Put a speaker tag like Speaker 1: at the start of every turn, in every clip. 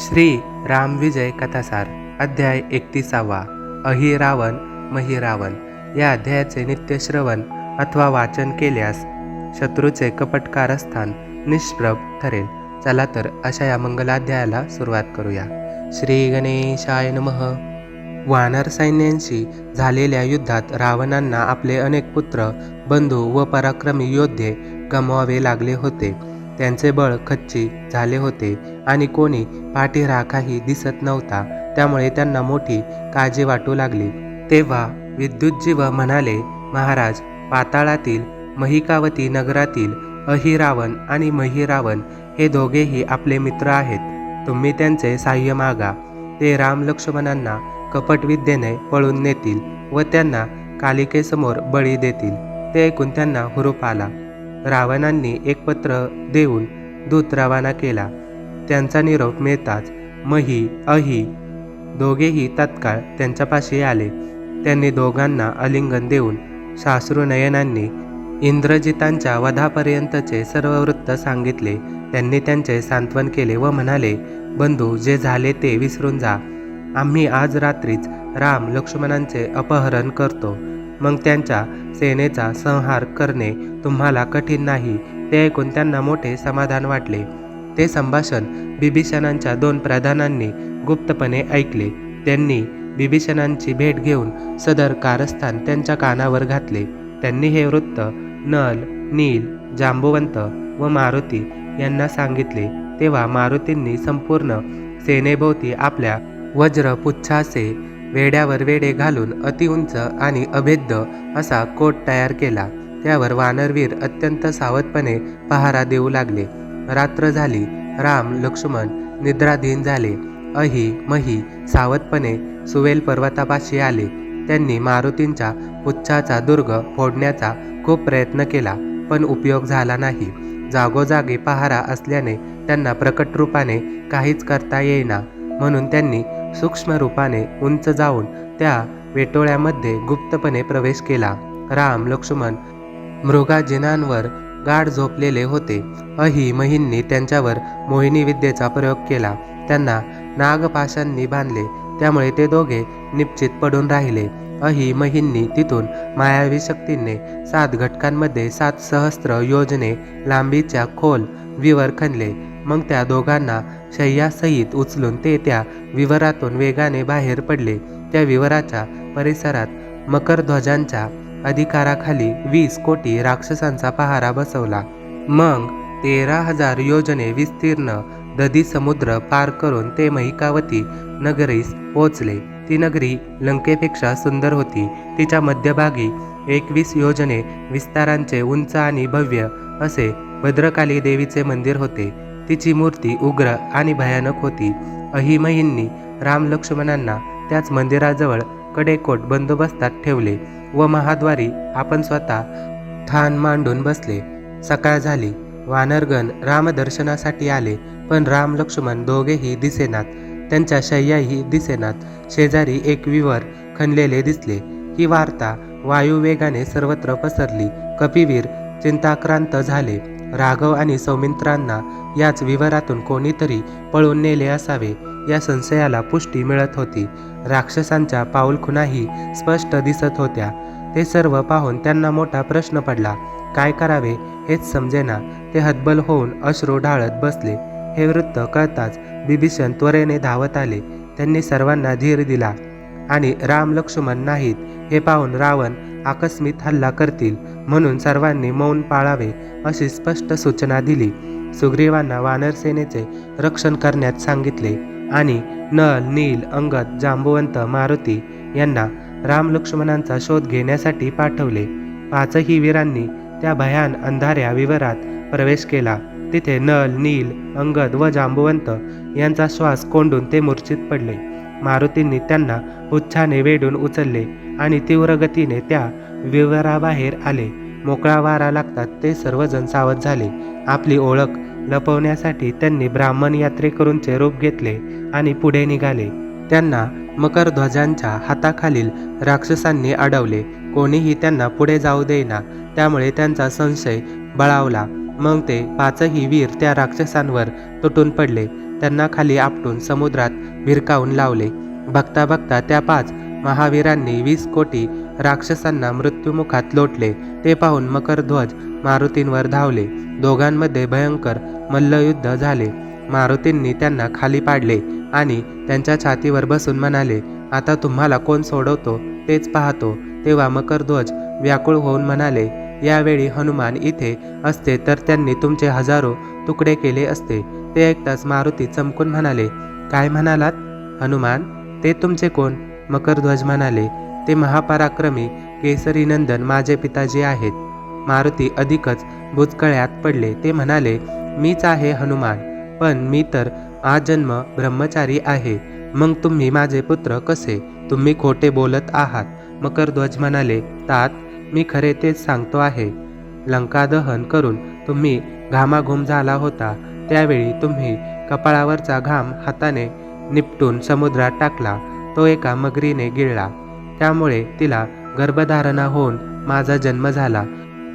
Speaker 1: श्री रामविजय कथासार अध्याय एकतीसावा अहि रावण मही रावण या अध्यायाचे नित्यश्रवण अथवा वाचन केल्यास शत्रूचे कपटकारस्थान निष्प्रभ ठरेल. चला तर अशा या मंगलाध्यायाला सुरुवात करूया. श्री गणेशाय नमः. वानर सैन्यांशी झालेल्या युद्धात रावणांना आपले अनेक पुत्र बंधू व पराक्रमी योद्धे गमवावे लागले होते. त्यांचे बळ खच्ची झाले होते आणि कोणी पाठीराखाही दिसत नव्हता. त्यामुळे त्यांना मोठी काळजी वाटू लागली. तेव्हा विद्युतजीव म्हणाले महाराज पाताळातील महिकावती नगरातील अहिरावण आणि महिरावण हे दोघेही आपले मित्र आहेत. तुम्ही त्यांचे साह्य मागा. ते राम लक्ष्मणांना कपटविद्येने पळून नेतील व त्यांना कालिकेसमोर बळी देतील. ते ऐकून त्यांना हुरूप आला. रावणांनी एक पत्र देऊन दूत रवाना केला. त्यांचा निरोप मिळताच मही अही दोघेही तत्काळ त्यांच्यापाशी आले. त्यांनी दोघांना आलिंगन देऊन साश्रुनयनांनी इंद्रजितांच्या वधापर्यंतचे सर्व वृत्त सांगितले. त्यांनी त्यांचे सांत्वन केले व म्हणाले बंधू जे झाले ते विसरून जा. आम्ही आज रात्रीच राम लक्ष्मणांचे अपहरण करतो. मग त्यांच्या सेनेचा संहार करणे तुम्हाला कठीण नाही. ते ऐकून त्यांना मोठे समाधान वाटले. ते संभाषण बिभीषणांच्या दोन प्रधानांनी गुप्तपणे ऐकले. त्यांनी बिभीषणांची भेट घेऊन सदर कारस्थान त्यांच्या कानावर घातले. त्यांनी हे वृत्त नल नील जांबुवंत व मारुती यांना सांगितले. तेव्हा मारुतींनी संपूर्ण सेनेभोवती आपल्या वज्रपुच्छाचे वेड्यावर वेडे घालून अतिउंच आणि अभेद्य असा कोट तयार केला. त्यावर वानरवीर अत्यंत सावधपणे पहारा देऊ लागले. रात्र झाली. राम लक्ष्मण निद्राधीन झाले. अहि मही सावधपणे सुवेल पर्वतापाशी आले. त्यांनी मारुतींच्या पुच्छाचा दुर्ग फोडण्याचा खूप प्रयत्न केला पण उपयोग झाला नाही. जागोजागी पहारा असल्याने त्यांना प्रकट रूपाने काहीच करता येईना. म्हणून त्यांनी सूक्ष्म रूपाने उंच जाऊन त्या वेटोळ्यामध्ये गुप्तपणे प्रवेश केला. राम लक्ष्मण मृगाजिनांवर गाढ झोपलेले होते. अहि महिंनी त्यांच्यावर मोहिनी विद्येचा प्रयोग केला. त्यांना नागपाशांनी बांधले. त्यामुळे ते दोघे निश्चित पडून राहिले. अहिमहींनी तिथून मायावी शक्तींनी सात घटकांमध्ये सात सहस्त्र योजने लांबीच्या खोल विवर खणले. मग त्या दोघांना शय्यासहित उचलून ते त्या विवरातून वेगाने बाहेर पडले. त्या विवराच्या परिसरात मकरध्वजांच्या अधिकाराखाली वीस कोटी राक्षसांचा पहारा बसवला. मग तेरा हजार योजने विस्तीर्ण दधी समुद्र पार करून ते महिकावती नगरीस पोचले ती नगरी लंकेपेक्षा सुंदर होती. तिच्या मध्यभागी एकवीस योजने विस्तारांचे उंच आणि भव्य असे भद्रकाली देवीचे मंदिर होते. तिची मूर्ती उग्र आणि भयानक होती. अहिमहिंनी राम लक्ष्मणांना त्याच मंदिराजवळ कडेकोट बंदोबस्तात ठेवले व महाद्वारी आपण स्वतः ठाण मांडून बसले. सकाळ झाली. वानरगण रामदर्शनासाठी आले पण राम लक्ष्मण दोघेही दिसेनात. त्यांच्या शय्याही दिसेनात. शेजारी एक विवर खणलेले दिसले. ही वार्ता वायुवेगाने सर्वत्र पसरली. कपिवीर चिंताक्रांत झाले. राघव आणि सौमित्रांना याच विवरातून कोणीतरी पळून नेले असावे या संशयाला पुष्टी मिळत होती. राक्षसांच्या पाऊलखुणाही स्पष्ट दिसत होत्या. ते सर्व पाहून त्यांना मोठा प्रश्न पडला काय करावे? हेच समजेना ते हतबल होऊन अश्रू ढाळत बसले. हे वृत्त कळताच बिभीषण त्वरेने धावत आले. त्यांनी सर्वांना धीर दिला आणि राम लक्ष्मण नाहीत हे पाहून रावण आकस्मित हल्ला करतील म्हणून सर्वांनी मौन पाळावे अशी स्पष्ट सूचना दिली. सुग्रीवांना वानरसेनेचे रक्षण करण्यात सांगितले आणि नल नील अंगद जांबुवंत मारुती यांना राम लक्ष्मणांचा शोध घेण्यासाठी पाठवले. पाचही वीरांनी त्या भयान अंधाऱ्या विवरात प्रवेश केला. तिथे नल नील अंगद व जांबुवंत यांचा श्वास कोंडून ते मूर्छित पडले. मारुतींनी त्यांना उच्छाने वेढून उचलले आणि तीव्र गतीने त्या विवराबाहेर आले. मोकळा वारा लागतात ते सर्वजण सावध झाले. आपली ओळख लपवण्यासाठी त्यांनी ब्राह्मण यात्रेकरूंचे रूप घेतले आणि पुढे निघाले. त्यांना मकरध्वजांच्या हाताखालील राक्षसांनी अडवले. कोणीही त्यांना पुढे जाऊ देईना. त्यामुळे त्यांचा संशय बळावला. मग ते पाचही वीर त्या राक्षसांवर तुटून पडले. त्यांना खाली आपटून समुद्रात भिरकावून लावले. बघता बघता त्या पाच महावीरांनी वीस कोटी राक्षसांना मृत्युमुखात लोटले. ते पाहून मकरध्वज मारुतींवर धावले. दोघांमध्ये भयंकर मल्लयुद्ध झाले. मारुतींनी त्यांना खाली पाडले आणि त्यांच्या छातीवर बसून म्हणाले आता तुम्हाला कोण सोडवतो तेच पाहतो. तेव्हा मकरध्वज व्याकुळ होऊन म्हणाले यावेळी हनुमान इथे असते तर त्यांनी तुमचे हजारो तुकडे केले असते. ते ऐकताच मारुती चमकून म्हणाले काय म्हणालात? हनुमान ते तुमचे कोण? मकरध्वज म्हणाले ते महापराक्रमी केसरी नंदन माझे पिताजी आहेत. मारुती अधिकच भुजकळ्यात पडले. ते म्हणाले मीच आहे हनुमान पण मी तर आजन्म ब्रह्मचारी आहे. मग तुम्ही माझे पुत्र कसे? तुम्ही खोटे बोलत आहात. मकरध्वज म्हणाले तात मी खरे तेच सांगतो आहे. लंकादहन करून तुम्ही घामाघूम झाला होता. त्यावेळी तुम्ही कपाळावरचा घाम हाताने निपटून समुद्रात टाकला. तो एका मगरीने गिळला. त्यामुळे तिला गर्भधारणा होऊन माझा जन्म झाला.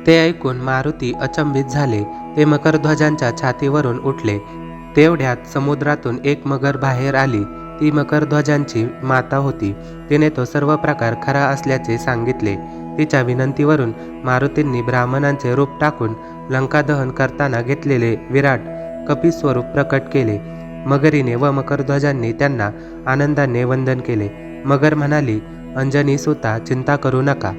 Speaker 1: ते ऐकून मारुती अचंबित झाले. ते मकरध्वजांच्या छातीवरून उठले. तेवढ्यात समुद्रातून एक मगर बाहेर आली. ती मकरध्वजांची माता होती. तिने तो सर्व प्रकार खरा असल्याचे सांगितले. तिच्या विनंतीवरून मारुतींनी ब्राह्मणांचे रूप टाकून लंकादहन करताना घेतलेले विराट कपिस्वरूप प्रकट केले. मगरीने व मकरध्वजांनी त्यांना आनंदाने वंदन केले. मगर म्हणाली अंजनी सुता चिंता करू नका.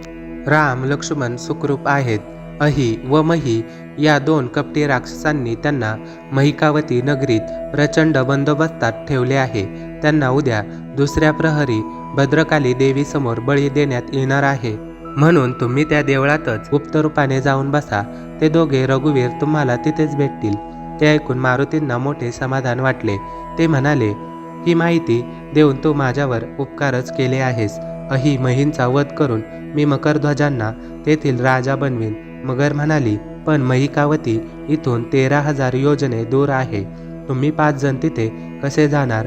Speaker 1: राम लक्ष्मण सुखरूप आहेत. अही व मही या दोन कपटी राक्षसांनी त्यांना महिकावती नगरीत प्रचंड बंदोबस्तात ठेवले आहे. त्यांना उद्या दुसऱ्या प्रहरी भद्रकाली देवीसमोर बळी देण्यात येणार आहे. म्हणून तुम्ही त्या देवळातच गुप्त रूपाने जाऊन बसा. ते दोघे रघुवीर तुम्हाला तिथेच भेटतील. ते ऐकून मारुतींना मोठे समाधान वाटले. ते म्हणाले ही माहिती देऊन तू माझ्यावर उपकारच केले आहेस. अही महींचा वध करून मी मकरध्वजांना तेथील राजा बनवीन. मगर म्हणाली पण महिकावती इथून तेरा हजार योजने दूर आहे. तुम्ही पाच जण तिथे कसे जाणार?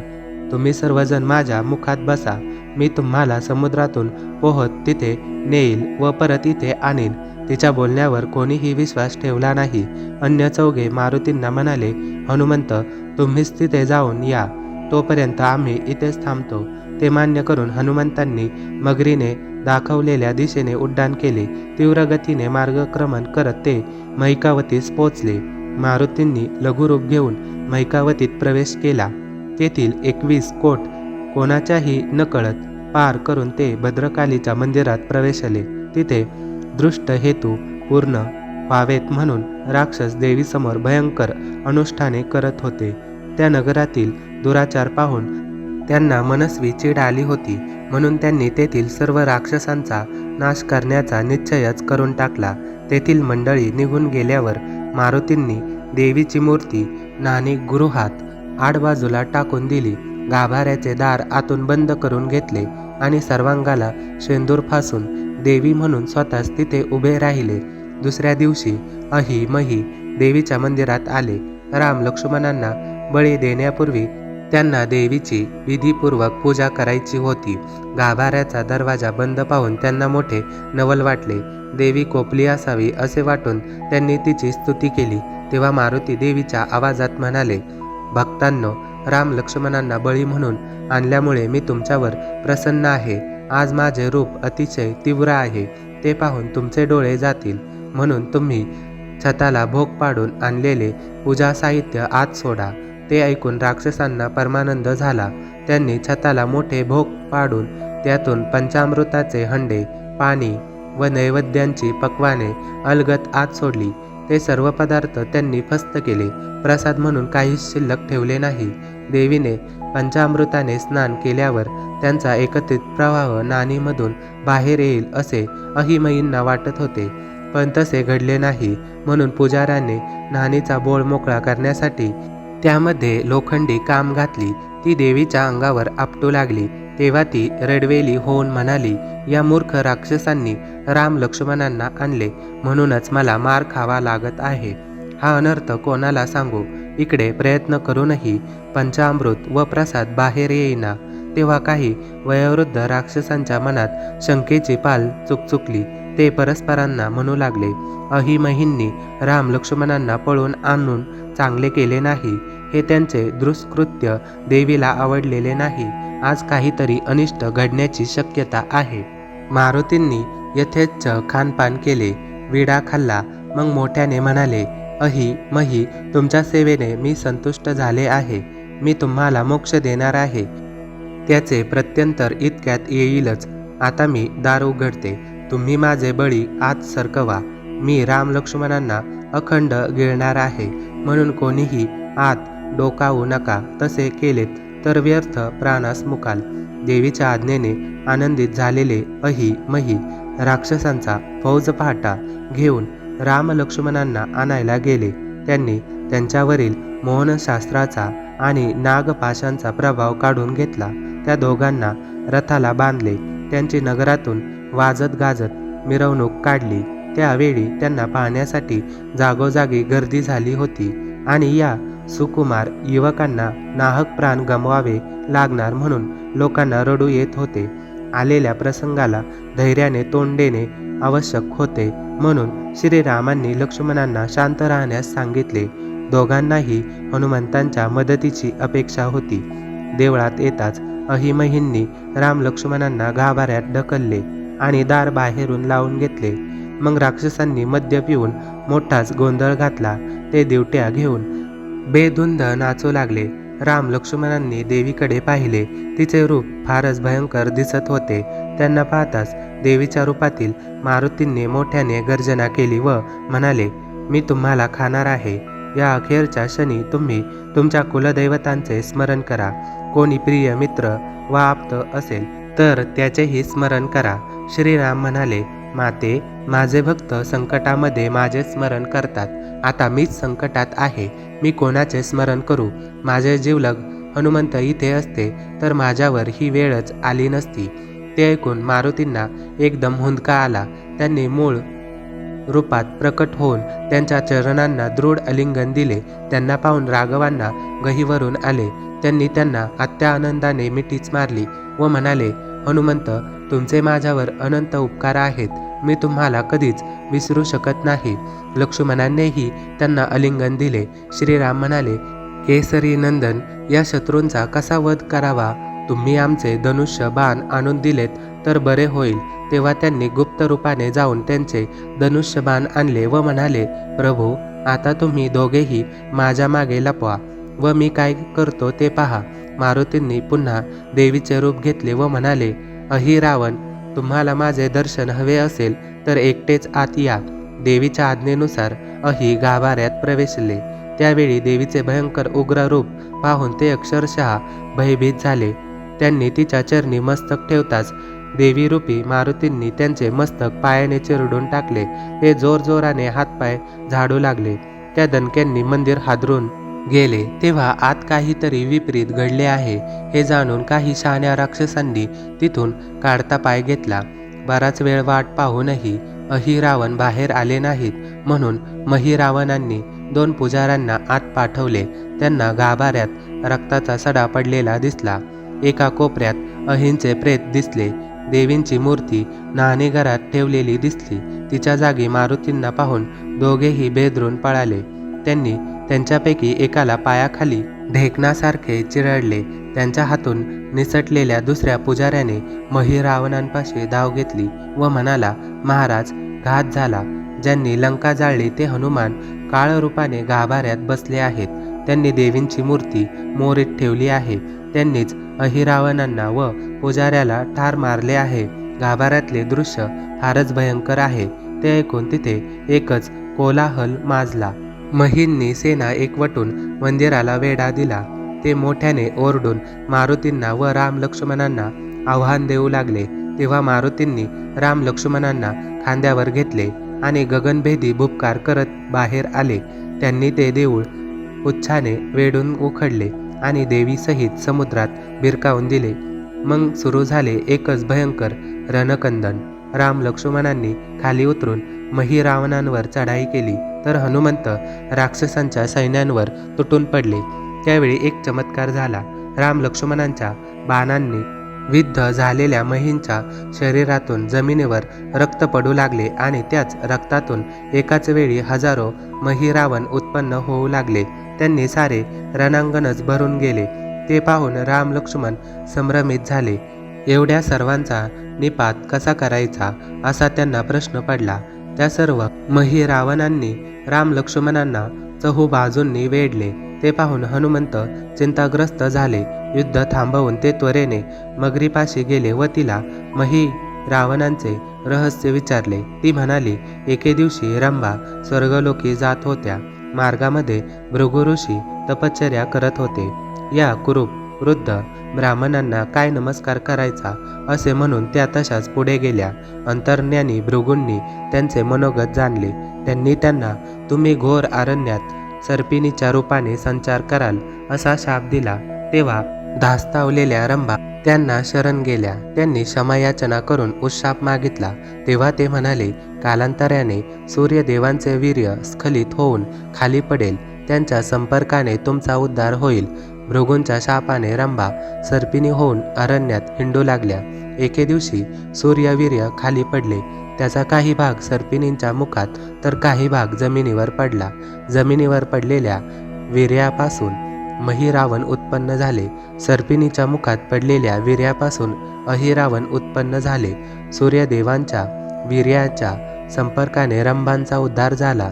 Speaker 1: तुम्ही सर्वजण माझ्या मुखात बसा. मी तुम्हाला समुद्रातून पोहत तिथे नेईल व परत इथे आणीन. तिच्या बोलण्यावर कोणीही विश्वास ठेवला नाही. अन्य चौघे मारुतींना म्हणाले हनुमंत तुम्हीच तिथे जाऊन या. तोपर्यंत आम्ही इथेच थांबतो. ते मान्य करून हनुमंतांनी मगरीने दाखवलेल्या दिशेने उड्डाण केले. तीव्र गतीने मार्गक्रमण करत ते मैकावतीस पोचले. मारुतींनी लघुरूप घेऊन मैकावतीत प्रवेश केला. तेथील एकवीस कोट कोणाच्याही नकळत पार करून ते भद्रकालीच्या मंदिरात प्रवेशले. तिथे दृष्ट हेतू पूर्ण व्हावेत म्हणून राक्षस देवीसमोर भयंकर अनुष्ठाने करत होते. त्या नगरातील दुराचार पाहून त्यांना मनस्वी चीड आली होती म्हणून त्यांनी तेथील सर्व राक्षसांचा नाश करण्याचा निश्चयच करून टाकला. तेथील मंडळी निघून गेल्यावर मारुतींनी देवीची मूर्ती नाणी गृहात आडबाजूला टाकून दिली. गाभाऱ्याचे दार आतून बंद करून घेतले आणि सर्वांगाला शेंदूर फासून देवी म्हणून स्वतःच तिथे उभे राहिले. दुसऱ्या दिवशी अही मही देवीच्या मंदिरात आले. राम लक्ष्मणांना बळी देण्यापूर्वी त्यांना देवीची विधीपूर्वक पूजा करायची होती. गाभाऱ्याचा दरवाजा बंद पाहून त्यांना मोठे नवल वाटले. देवी कोपली असावी असे वाटून त्यांनी तिची स्तुती केली. तेव्हा मारुती देवीच्या आवाजात म्हणाले भक्तांनो राम लक्ष्मणांना बळी म्हणून आणल्यामुळे मी तुमच्यावर प्रसन्न आहे. आज माझे रूप अतिशय तीव्र आहे. ते पाहून तुमचे डोळे जातील. म्हणून तुम्ही छताला भोग पाडून आणलेले पूजा साहित्य आत सोडा. ते ऐकून राक्षसांना परमानंद झाला. त्यांनी छताला मोठे भोग पाडून त्यातून पंचामृताचे हंडे पाणी व नैवेद्यांची पक्वाने अलगत आत सोडली. ते सर्व पदार्थ त्यांनी फस्त केले. प्रसाद म्हणून काहीच शिल्लक ठेवले नाही. देवीने पंचामृताने स्नान केल्यावर त्यांचा एकत्रित प्रवाह नाणीमधून बाहेर येईल असे अहिमयींना वाटत होते. पण तसे घडले नाही म्हणून पुजाऱ्याने नाणीचा बोळ मोकळा करण्यासाठी त्यामध्ये लोखंडी काम घातली. ती देवीच्या अंगावर आपटू लागली. तेव्हा ती रडवेली होऊन म्हणाली या मूर्ख राक्षसांनी राम लक्ष्मणांना आणले म्हणूनच मला मार खावा लागत आहे. हा अनर्थ कोणाला सांगू? इकडे प्रयत्न करूनही पंचामृत व प्रसाद बाहेर येईना. तेव्हा काही वयोवृद्ध राक्षसांच्या मनात शंकेची पाल चुकचुकली. ते परस्परांना म्हणू लागले अहिमहींनी राम लक्ष्मणांना पळून आणून चांगले केले नाही. हे त्यांचे दुष्कृत्य देवीला आवडलेले नाही. आज काहीतरी अनिष्ट घडण्याची शक्यता आहे. मारुतींनी यथेच्छ खानपान केले. विडा खाल्ला. मग मोठ्याने म्हणाले अही मही तुमच्या सेवेने मी संतुष्ट झाले आहे. मी तुम्हाला मोक्ष देणार आहे. त्याचे प्रत्यंतर इतक्यात येईलच. आता मी दार उघडते. तुम्ही माझे बळी आत सरकवा. मी राम लक्ष्मणांना अखंड गिळणार आहे. म्हणून कोणीही आत डोकावू नका. तसे केलेत तर व्यर्थ प्राणास मुकाल. देवीच्या आज्ञेने आनंदित झालेले अही मही राक्षसांचा फौज पहाटा घेऊन राम लक्ष्मणांना आणायला गेले. त्यांनी त्यांच्यावरील मोहनशास्त्राचा आणि नागपाशांचा प्रभाव काढून घेतला. त्या दोघांना रथाला बांधले. त्यांची नगरातून वाजत गाजत मिरवणूक काढली. त्यावेळी त्यांना पाहण्यासाठी जागोजागी गर्दी झाली होती आणि या सुकुमार युवकांना नाहक प्राण गमवावे लागणार म्हणून लोकांना रडू येत होते. आलेल्या प्रसंगाला धैर्याने तोंड देणे आवश्यक होते. म्हणून श्रीरामांनी लक्ष्मणांना शांत राहण्यास सांगितले. दोघांनाही हनुमंतांच्या मदतीची अपेक्षा होती. देवळात येताच अहिमहींनी राम लक्ष्मणांना गाभाऱ्यात ढकलले आणि दार बाहेरून लावून घेतले. मग राक्षसांनी मद्य पिऊन मोठाच गोंधळ घातला. ते दिवट्या घेऊन बेधुंद नाचू लागले. राम लक्ष्मणांनी देवीकडे पाहिले. तिचे रूप फारच भयंकर दिसत होते. त्यांना पाहताच देवीच्या रूपातील मारुतींनी मोठ्याने गर्जना केली व म्हणाले मी तुम्हाला खाणार आहे. या अखेरच्या क्षणी तुम्ही तुमच्या कुलदैवतांचे स्मरण करा. कोणी प्रिय मित्र व आप्त असेल तर त्याचेही स्मरण करा. श्रीराम म्हणाले माते माझे भक्त संकटामध्ये माझे स्मरण करतात. आता मीच संकटात आहे. मी कोणाचे स्मरण करू? माझे जीवलग हनुमंत इथे असते तर माझ्यावर ही वेळच आली नसती. ते ऐकून मारुतींना एकदम हुंदका आला. त्यांनी मूळ रूपात प्रकट होऊन त्यांच्या चरणांना दृढ अलिंगन दिले. त्यांना पाहून राघवांना गहीवरून आले. त्यांनी त्यांना आत्या आनंदाने मिठीच मारली व म्हणाले हनुमंत तुमचे माझ्यावर अनंत उपकार आहेत. मी तुम्हाला कधीच विसरू शकत नाही. लक्ष्मणांनीही त्यांना अलिंगन दिले. श्रीराम म्हणाले केसरी नंदन या शत्रूंचा कसा वध करावा? तुम्ही आमचे धनुष्य बाण आणून दिलेत तर बरे होईल. तेव्हा त्यांनी गुप्त रूपाने जाऊन त्यांचे धनुष्य बाण आणले व म्हणाले प्रभू आता तुम्ही दोघेही माझ्या मागे लपवा व मी काय करतो ते पहा. मारुतींनी पुन्हा देवीचे रूप घेतले व म्हणाले अहि रावण तुम्हाला माझे दर्शन हवे असेल तर एकटेच आत या. देवीच्या आज्ञेनुसार अहि गाभाऱ्यात प्रवेशले. त्यावेळी देवीचे भयंकर उग्र रूप पाहून ते अक्षरशः भयभीत झाले. त्यांनी तिच्या चरणी मस्तक ठेवताच. देवीरूपी मारुतींनी त्यांचे मस्तक पायाने चिरडून टाकले. ते जोरजोराने हातपाय झाडू लागले. त्या दणक्यांनी मंदिर हादरून गेले. तेव्हा आत काहीतरी विपरीत घडले आहे. हे जाणून काही शहाण्या राक्षसांनी तिथून काढता पाय घेतला. बराच वेळ वाट पाहूनही अहिरावण बाहेर आले नाहीत म्हणून महिरावणांनी दोन पुजाऱ्यांना आत पाठवले. त्यांना गाभाऱ्यात रक्ताचा सडा पडलेला दिसला. एका कोपऱ्यात अहिंचे प्रेत दिसले. देवींची मूर्ती न्हाणीघरात ठेवलेली दिसली. तिच्या जागी मारुतींना पाहून दोघेही बेदरून पळाले. त्यांनी त्यांच्यापैकी एकाला पायाखाली ढेकणासारखे चिरडले. त्यांच्या हातून निसटलेल्या दुसऱ्या पुजाऱ्याने महिरावणांपाशी धाव घेतली व म्हणाला महाराज घात झाला. ज्यांनी लंका जाळली ते हनुमान काळ रूपाने गाभाऱ्यात बसले आहेत. त्यांनी देवींची मूर्ती मोरीत ठेवली आहे. त्यांनीच अहिरावणांना व पुजाऱ्याला ठार मारले आहे. गाभाऱ्यातले दृश्य फारच भयंकर आहे. ते ऐकून तिथे एकच कोलाहल माजला. महींनी सेना एकवटून मंदिराला वेढा दिला. ते मोठ्याने ओरडून मारुतींना व राम लक्ष्मणांना आव्हान देऊ लागले. तेव्हा मारुतींनी राम लक्ष्मणांना खांद्यावर घेतले आणि गगनभेदी भुपकार करत बाहेर आले. त्यांनी ते देऊळ उच्छाने वेढून उखडले. आणि देवीसहित समुद्रात भिरकावून दिले. मग सुरू झाले एकच भयंकर रणकंदन. राम लक्ष्मणांनी खाली उतरून महिरावणांवर चढाई केली. तर हनुमंत राक्षसांच्या सैन्यांवर तुटून पडले. त्यावेळी एक चमत्कार झाला. राम लक्ष्मणांच्या बाणांनी विद्ध झालेल्या महींच्या शरीरातून जमिनीवर रक्त पडू लागले आणि त्याच रक्तातून एकाच वेळी हजारो मही रावण उत्पन्न होऊ लागले. त्यांनी सारे रणांगणच भरून गेले. ते पाहून राम लक्ष्मण संभ्रमित झाले. एवढ्या सर्वांचा निपात कसा करायचा असा त्यांना प्रश्न पडला. त्या सर्व मही रावणांनी राम लक्ष्मणांना चहू बाजूंनी वेढले. ते पाहून हनुमंत चिंताग्रस्त झाले. युद्ध थांबवून ते त्वरेने मगरीपाशी गेले व तिला मही रावणांचे रहस्य विचारले. ती म्हणाली एके दिवशी रंभा स्वर्गलोकी जात होत्या. मार्गामध्ये भृगु ऋषी तपश्चर्या करत होते. या कुरूप वृद्ध ब्राह्मणांना काय नमस्कार करायचा असे म्हणून त्या तशाच पुढे गेल्या. अंतर्ज्ञानी भृगूंनी त्यांचे मनोगत जाणले. त्यांनी त्यांना तुम्ही घोर अरण्यात सर्पिणीच्या रूपाने संचार कराल असा शाप दिला. तेव्हा धास्तावलेल्या रंभा त्यांना शरण गेल्या. त्यांनी क्षमायाचना करून उशाप मागितला. तेव्हा ते म्हणाले कालांतराने सूर्यदेवांचे वीर्य स्खलित होऊन खाली पडेल. त्यांच्या संपर्काने तुमचा उद्धार होईल. भृगूंच्या शापाने रंभा सर्पिणी होऊन अरण्यात हिंडू लागल्या. एके दिवशी सूर्यवीर्य खाली पडले. त्याचा काही भाग सर्पिणींच्या मुखात तर काही भाग जमिनीवर पडला. जमिनीवर पडलेल्या वीर्यापासून महिरावण उत्पन्न झाले. सर्पिणीच्या मुखात पडलेल्या वीर्यापासून अहिरावण उत्पन्न झाले. सूर्यदेवांच्या वीर्याच्या संपर्काने रंभांचा उद्धार झाला.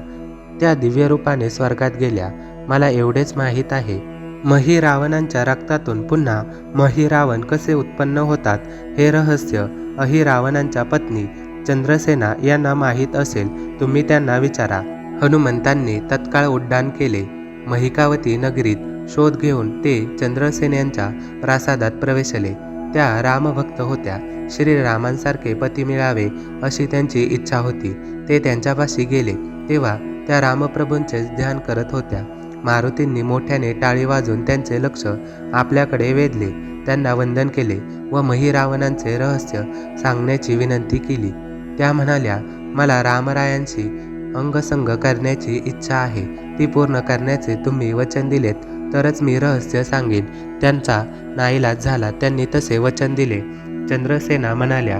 Speaker 1: त्या दिव्य रूपाने स्वर्गात गेल्या. मला एवढेच माहीत आहे. महिरावणांच्या रक्तातून पुन्हा महिरावण कसे उत्पन्न होतात हे रहस्य अहिरावणांच्या पत्नी चंद्रसेना यांना माहीत असेल. तुम्ही त्यांना विचारा. हनुमंतांनी तत्काळ उड्डाण केले. महिकावती नगरीत शोध घेऊन ते चंद्रसेन यांच्या प्रासादात प्रवेशले. त्या रामभक्त होत्या. श्रीरामांसारखे पती मिळावे अशी त्यांची इच्छा होती. ते त्यांच्यापाशी गेले. तेव्हा त्या रामप्रभूंचे ध्यान करत होत्या. मारुतींनी मोठ्याने टाळी वाजून त्यांचे लक्ष आपल्याकडे वेधले. त्यांना वंदन केले व महिरावणांचे रहस्य सांगण्याची विनंती केली. त्या म्हणाल्या मला रामरायांशी अंगसंग करण्याची इच्छा आहे. ती पूर्ण करण्याचे तुम्ही वचन दिलेत. तरच मी रहस्य सांगेन. त्यांचा नाईलाज झाला. त्यांनी तसे वचन दिले. चंद्रसेना म्हणाल्या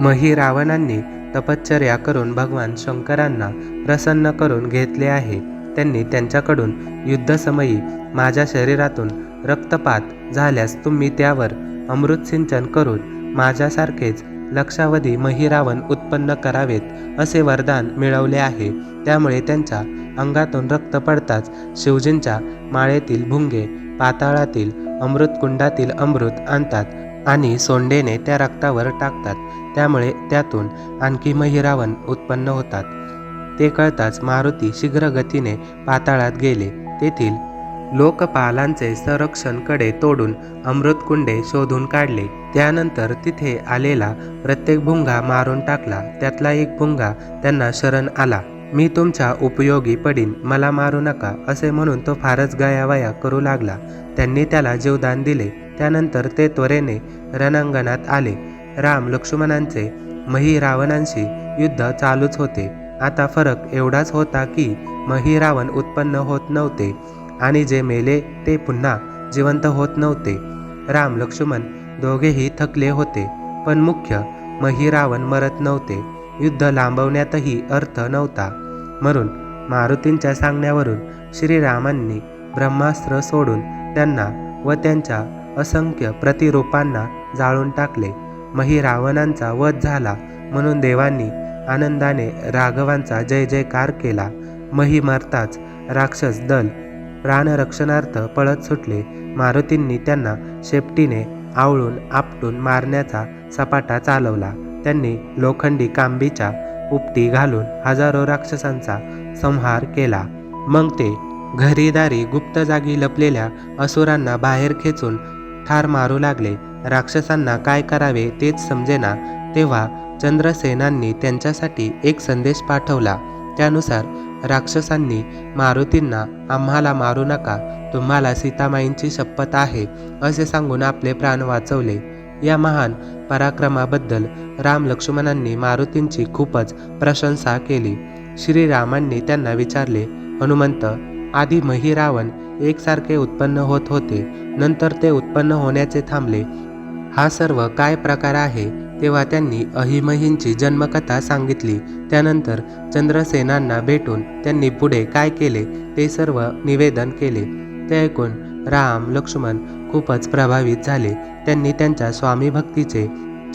Speaker 1: मही रावणांनी तपश्चर्या करून भगवान शंकरांना प्रसन्न करून घेतले आहे. त्यांनी त्यांच्याकडून युद्धसमयी माझ्या शरीरातून रक्तपात झाल्यास तुम्ही त्यावर अमृत सिंचन करून माझ्यासारखेच लक्षावधी महिरावण उत्पन्न करावेत असे वरदान मिळवले आहे. त्यामुळे त्यांच्या अंगातून रक्त पडताच शिवजींच्या माळेतील भुंगे पाताळातील अमृतकुंडातील अमृत आणतात आणि सोंडेने त्या रक्तावर टाकतात. त्यामुळे त्यातून आणखी महिरावण उत्पन्न होतात. ते कळताच मारुती शीघ्र गतीने पाताळात गेले. तेथील लोकपालांचे संरक्षणकडे तोडून अमृतकुंडे शोधून काढले. त्यानंतर तिथे आलेला प्रत्येक भुंगा मारून टाकला. त्यातला एक भुंगा त्यांना शरण आला. मी तुमच्या उपयोगी पडीन मला मारू नका असे म्हणून तो फारच गयावया करू लागला. त्यांनी त्याला जीवदान दिले. त्यानंतर ते त्वरेने रणांगणात आले. राम लक्ष्मणांचे मही रावणांशी युद्ध चालूच होते. आता फरक एवढाच होता की मही रावण उत्पन्न होत नव्हते. आणि जे मेले ते पुन्हा जिवंत होत नव्हते. राम लक्ष्मण दोघेही थकले होते पण मुख्य मही रावण मरत नव्हते. युद्ध लांबवण्यातही अर्थ नव्हता. म्हणून मारुतींच्या सांगण्यावरून श्रीरामांनी ब्रह्मास्त्र सोडून त्यांना व त्यांच्या असंख्य प्रतिरूपांना जाळून टाकले. मही रावणांचा वध झाला म्हणून देवांनी आनंदाने राघवांचा जय जयकार केला. मही मरताच राक्षस दल प्राणरक्षणार्थ पळत सुटले. मारुतींनी त्यांना शेपटीने आवळून आपटून मारण्याचा सपाटा चालवला. त्यांनी लोखंडी कांबीच्या उपटी घालून हजारो राक्षसांचा संहार केला. मग ते घरीदारी गुप्त जागी लपलेल्या असुरांना बाहेर खेचून ठार मारू लागले. राक्षसांना काय करावे तेच समजेना तेव्हा चंद्रसेनांनी त्यांच्यासाठी एक संदेश पाठवला. त्यानुसार राक्षसांनी मारुतींना आम्हाला मारू नका. तुम्हाला सीतामाईंची शपथ आहे असे सांगून आपले प्राण वाचवले. या महान पराक्रमाबद्दल राम लक्ष्मणांनी मारुतींची खूपच प्रशंसा केली. श्रीरामांनी त्यांना विचारले हनुमंत आधी महिरावण एकसारखे उत्पन्न होत होते नंतर ते उत्पन्न होण्याचे थांबले. हा सर्व काय प्रकार आहे? तेव्हा त्यांनी अहिमहींची जन्मकथा सांगितली. त्यानंतर चंद्रसेनांना भेटून त्यांनी पुढे काय केले ते सर्व निवेदन केले. ते ऐकून राम लक्ष्मण खूपच प्रभावित झाले. त्यांनी त्यांच्या स्वामी भक्तीचे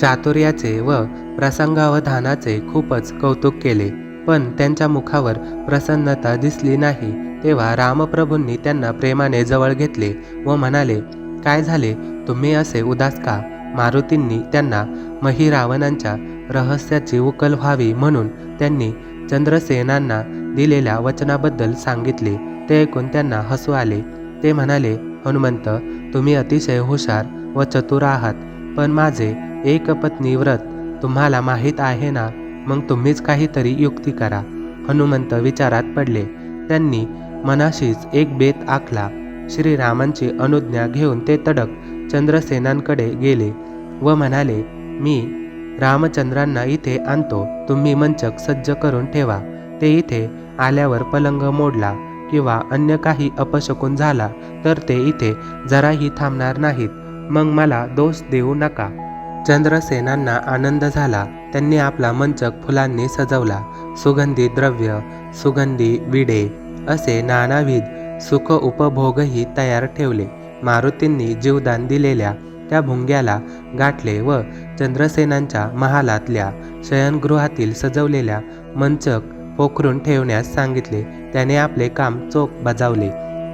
Speaker 1: चातुर्याचे व प्रसंगावधानाचे खूपच कौतुक केले. पण त्यांच्या मुखावर प्रसन्नता दिसली नाही. तेव्हा रामप्रभूंनी त्यांना प्रेमाने जवळ घेतले व म्हणाले काय झाले? तुम्ही असे उदास का? मारुतींनी त्यांना महिरावणांच्या रहस्याची उकल व्हावी म्हणून त्यांनी चंद्रसेनांना दिलेल्या वचनाबद्दल सांगितले. ते ऐकून त्यांना हसू आले. ते म्हणाले हनुमंत तुम्ही अतिशय हुशार व चतुर आहात पण माझे एक पत्नी व्रत तुम्हाला माहीत आहे ना? मग तुम्हीच काहीतरी युक्ती करा. हनुमंत विचारात पडले. त्यांनी मनाशीच एक बेत आखला. श्रीरामांची अनुज्ञा घेऊन ते तडक चंद्रसेनांकडे गेले व म्हणाले मी रामचंद्रांना इथे आणतो. तुम्ही मंचक सज्ज करून ठेवा. ते इथे आल्यावर पलंग मोडला किंवा अन्य काही अपशकून झाला तर ते इथे जराही थांबणार नाहीत. मग मला दोष देऊ नका. चंद्रसेनांना आनंद झाला. त्यांनी आपला मंचक फुलांनी सजवला. सुगंधी द्रव्य सुगंधी विडे असे नानाविध सुख उपभोगही तयार ठेवले. मारुतींनी जीवदान दिलेल्या त्या भुंग्याला गाठले व चंद्रसेनांच्या महालातल्या शयनगृहातील सजवलेल्या मंचक पोखरून ठेवण्यास सांगितले. त्याने आपले काम चोख बजावले.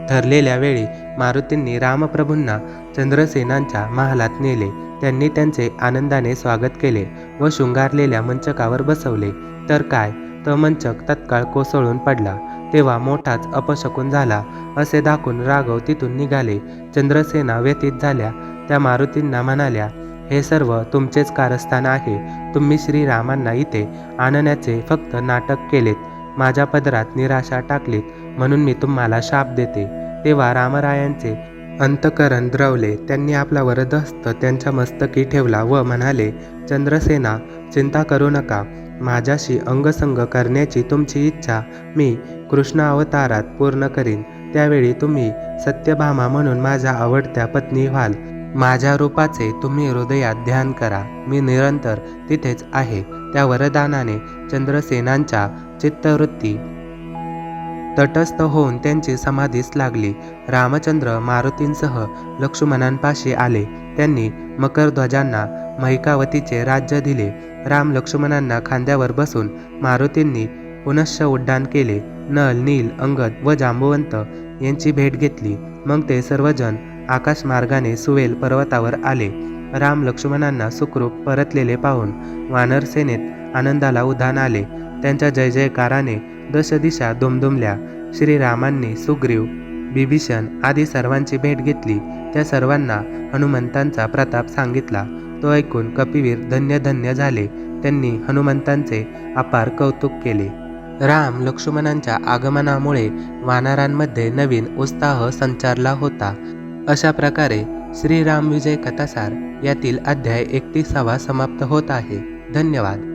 Speaker 1: ठरलेल्या वेळी मारुतींनी रामप्रभूंना चंद्रसेनांच्या महालात नेले. त्यांनी त्यांचे आनंदाने स्वागत केले व शृंगारलेल्या मंचकावर बसवले. तर काय? तो मंचक तत्काळ कोसळून पडला. तेव्हा मोठाच अपशकून झाला. असे दाखवून राघव तिथून निघाले. चंद्रसेना व्यतीत झाल्या. त्या मारुतींना म्हणाल्या हे सर्व तुमचेच कारस्थान आहे. तुम्ही श्रीरामांना इथे आणण्याचे फक्त नाटक केलेत. माझ्या पदरात निराशा टाकलीत. म्हणून मी तुम्हाला शाप देते. तेव्हा रामरायांचे अंतकरण द्रवले. त्यांनी आपला वरदहस्त त्यांच्या मस्तकी ठेवला व म्हणाले चंद्रसेना चिंता करू नका. माझ्याशी अंगसंग करण्याची तुमची इच्छा मी कृष्ण अवतारात पूर्ण करीन. त्यावेळी तुम्ही सत्यभामा म्हणून माझ्या आवडत्या पत्नी व्हाल. माझ्या रूपाचे तुम्ही हृदयात ध्यान करा. मी निरंतर तिथेच आहे. त्या वरदानाने चंद्रसेनांच्या चित्तवृत्ती तटस्थ होऊन त्यांची समाधीस लागली. रामचंद्र मारुतींसह लक्ष्मणांपाशी आले. त्यांनी मकरध्वजांना महिकावतीचे राज्य दिले. राम लक्ष्मणांना खांद्यावर बसून मारुतींनी पुनश्च उड्डाण केले. नल नील अंगद व जांबुवंत यांची भेट घेतली. मग ते सर्वजण आकाशमार्गाने सुवेल पर्वतावर आले. राम लक्ष्मणांना सुखरूप परतलेले पाहून वानरसेनेत आनंदाला उधाण आले. त्यांच्या जय जयकाराने दशदिशा दुमदुमल्या. श्रीरामांनी सुग्रीव बिभीषण आदी सर्वांची भेट घेतली. त्या सर्वांना हनुमंतांचा प्रताप सांगितला. तो ऐकून कपिवीर धन्य धन्य झाले. त्यांनी हनुमंतांचे अपार कौतुक केले. राम लक्ष्मणांच्या आगमनामुळे वानरांमध्ये नवीन उत्साह संचारला होता. अशा प्रकारे श्रीराम विजय कथासार यातील अध्याय एकतीसावा समाप्त होत आहे. धन्यवाद.